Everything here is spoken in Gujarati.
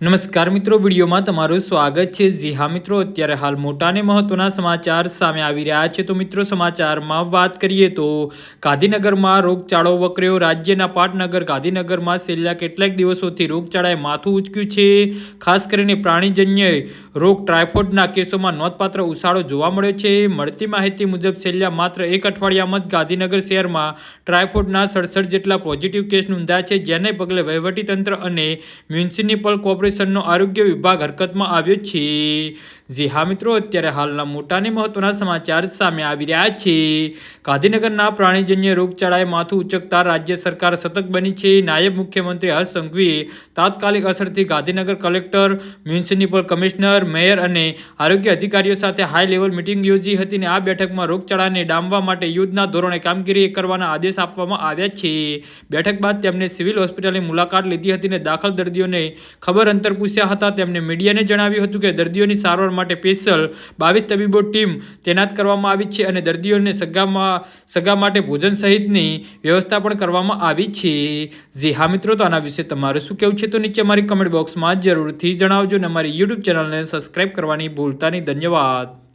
નમસ્કાર મિત્રો, વિડીયોમાં તમારું સ્વાગત છે. જી હા મિત્રો, અત્યારે હાલ મોટા અને મહત્વના સમાચાર સામે આવી રહ્યા છે. તો મિત્રો, સમાચારમાં વાત કરીએ તો ગાંધીનગરમાં રોગચાળો વકર્યો. રાજ્યના પાટનગર ગાંધીનગરમાં છેલ્લા કેટલાક દિવસોથી રોગચાળાએ માથું ઉચક્યું છે. ખાસ કરીને પ્રાણીજન્ય રોગ ટ્રાયફોડના કેસોમાં નોંધપાત્ર ઉછાળો જોવા મળ્યો છે. મળતી માહિતી મુજબ, છેલ્લા માત્ર એક અઠવાડિયામાં જ ગાંધીનગર શહેરમાં ટ્રાયફોડના સડસઠ જેટલા પોઝિટિવ કેસ નોંધાયા છે. જેને પગલે વહીવટીતંત્ર અને મ્યુનિસિપલ કોર્પોરેશનનો આરોગ્ય વિભાગ હરકતમાં આવ્યો છે. જી હા મિત્રો, અત્યારે હાલના મોટા અને મહત્વના સમાચાર સામે આવી રહ્યા છે. ગાંધીનગરના પ્રાણીજન્ય રોગચાળાએ માથું ઉચકતા રાજ્ય સરકાર સતત બની છે. નાયબ મુખ્યમંત્રી હર્ષ સંઘવીએ તાત્કાલિક અસરથી Gandhinagar collector, municipal commissioner, mayor અને આરોગ્ય અધિકારીઓ સાથે હાઈ લેવલ મિટિંગ યોજી હતી અને આ બેઠકમાં રોગચાળાને ડામવા માટે યુદ્ધના ધોરણે કામગીરી કરવાના આદેશ આપવામાં આવ્યા છે. બેઠક બાદ તેમણે સિવિલ હોસ્પિટલની મુલાકાત લીધી હતી અને દાખલ દર્દીઓને ખબર અંતર પૂછ્યા હતા, તેમણે મીડિયાને જણાવ્યું હતું કે દર્દીઓની સારવાર માટે સ્પેશિયલ બાવીસ તબીબો ટીમ તૈનાત કરવામાં આવી છે અને દર્દીઓને સગામાં, સગા માટે ભોજન સહિતની વ્યવસ્થા પણ કરવામાં આવી છે. જી હા મિત્રો, તો આના વિશે તમારું શું કહેવું છે? તો નીચે અમારી કમેન્ટ બોક્સમાં જરૂરથી જણાવજો અને અમારી યુટ્યુબ ચેનલને સબસ્ક્રાઈબ કરવાની ભૂલતા નહીં ધન્યવાદ.